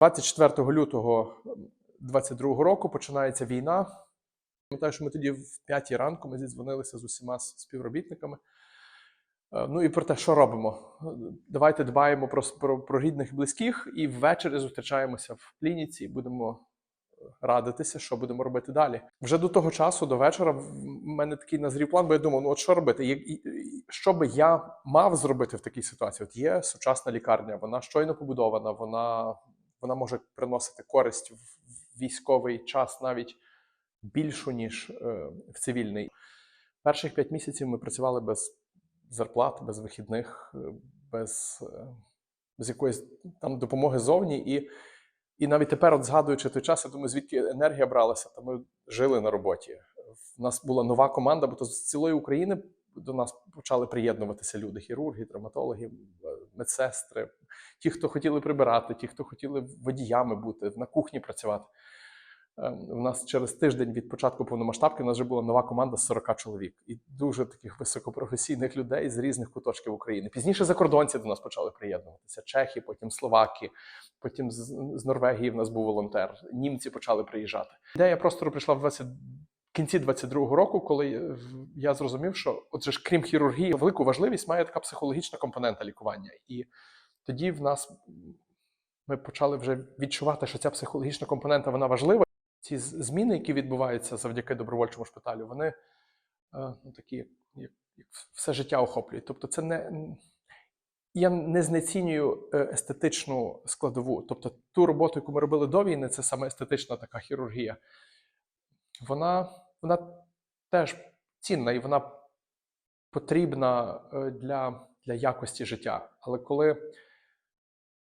24 лютого 22 року починається війна. Пам'ятаю, що ми тоді в 5 ранку ми зідзвонилися з усіма співробітниками. Е, Ну і про те, що робимо. Давайте дбаємо про, про, про рідних і близьких, і ввечері зустрічаємося в клініці і будемо радитися, що будемо робити далі. Вже до того часу, до вечора, в мене такий назрів план, бо я думав, ну от що робити? Як- і- Що би я мав зробити в такій ситуації? От є сучасна лікарня, вона щойно побудована, вона, вона може приносити користь в військовий час навіть більшу, ніж е, в цивільний. Перших п'ять місяців ми працювали без зарплат, без вихідних, е, без, без якоїсь там допомоги зовні. І, і навіть тепер, от згадуючи той час, я думаю, звідки енергія бралася, то ми жили на роботі. В нас була нова команда, бо то з цілої України до нас почали приєднуватися люди: хірурги, травматологи, медсестри, ті, хто хотіли прибирати, ті, хто хотіли водіями бути, на кухні працювати. Е, У нас через тиждень від початку повномасштабки у нас вже була нова команда з 40 чоловік і дуже таких високопрофесійних людей з різних куточків України. Пізніше закордонці до нас почали приєднуватися: чехи, потім словаки, потім з, Норвегії в нас був волонтер. Німці почали приїжджати. Ідея простору прийшла в 20... кінці 22-го року, коли е, я зрозумів, що отже ж, крім хірургії, велику важливість має така психологічна компонента лікування. І тоді в нас ми почали вже відчувати, що ця психологічна компонента вона важлива. Ці зміни, які відбуваються завдяки добровольчому шпиталю, вони е, ну, такі, як все життя охоплюють. Тобто, це не я не знецінюю е, естетичну складову. Тобто, ту роботу, яку ми робили до війни, це саме естетична така хірургія. Вона, вона теж цінна і вона потрібна е, для, для якості життя. Але коли,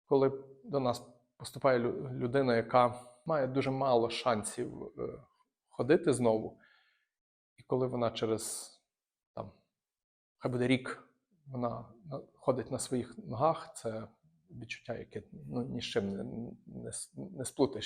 коли до нас поступає лю- людина, яка має дуже мало шансів е, ходити знову, і коли вона через там, хай буде рік, вона на- ходить на своїх ногах, це відчуття, яке ну, ні з чим не, не, не сплутаєш.